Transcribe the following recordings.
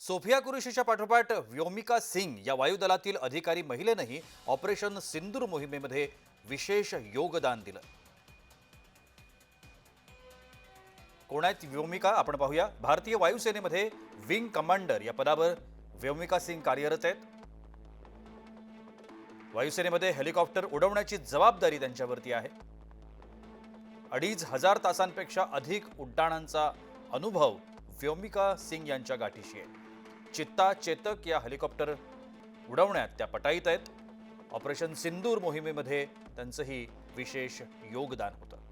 Sofia कुरुशीच्या पाठोपाठ व्योमिका सिंग या वायुदलातील अधिकारी महिलेनंही ऑपरेशन सिंदूर मोहिमेमध्ये विशेष योगदान दिलं. कोण आहेत व्योमिका? आपण पाहूया. भारतीय वायुसेनेमध्ये विंग कमांडर या पदावर व्योमिका सिंग कार्यरत आहेत. वायुसेनेमध्ये हेलिकॉप्टर उडवण्याची जबाबदारी त्यांच्यावरती आहे. अडीच हजार तासांपेक्षा अधिक उड्डाणांचा अनुभव व्योमिका सिंग यांच्या गाठीशी आहे. चित्ता चेतक या हेलिकॉप्टर उडवण्यात त्या पटाईत आहेत ऑपरेशन सिंदूर मोहिमेमध्ये त्यांचंही विशेष योगदान होतं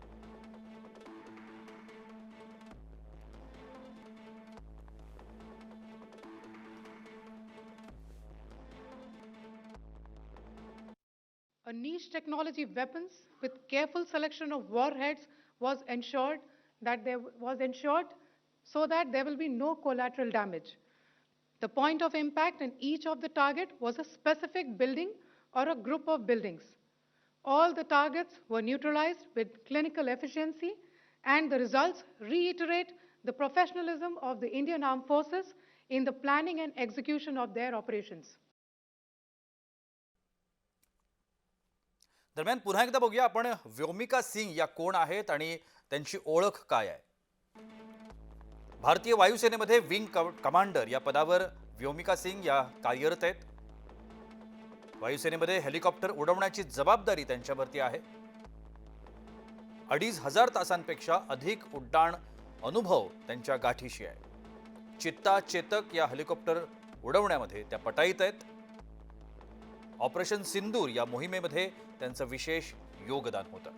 A niche technology weapons with careful selection of warheads was ensured that there was ensured so that there will be no collateral damage. The point of impact in each of the target was a specific building or a group of buildings. All the targets were neutralized with clinical efficiency and the results reiterate the professionalism of the Indian Armed Forces in the planning and execution of their operations. दरम्यान पुन्हा एकदा बघूया आपण व्योमिका सिंग या कोण आहेत आणि त्यांची ओळख काय आहे भारतीय वायुसेनेमध्ये विंग कमांडर या पदावर व्योमिका सिंग या कार्यरत आहेत. वायुसेनेमध्ये हेलिकॉप्टर उडवण्याची जबाबदारी त्यांच्यावरती आहे. अडीच हजार तासांपेक्षा अधिक उड्डाण अनुभव त्यांच्या गाठीशी आहे. चित्ता चेतक या हेलिकॉप्टर उडवण्यामध्ये त्या पटाईत आहेत. ऑपरेशन सिंदूर या मोहिमेमध्ये त्यांचं विशेष योगदान होतं.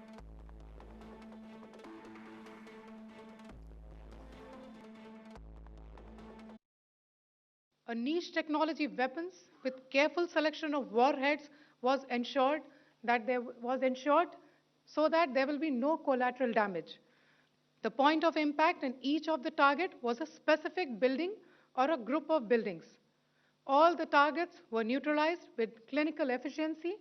A niche technology weapons with careful selection of warheads was ensured that there was ensured so that there will be no collateral damage. The point of impact in each of the target was a specific building or a group of buildings. All the targets were neutralized with clinical efficiency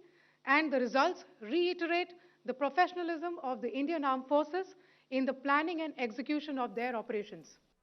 and the results reiterate the professionalism of the Indian Armed Forces in the planning and execution of their operations.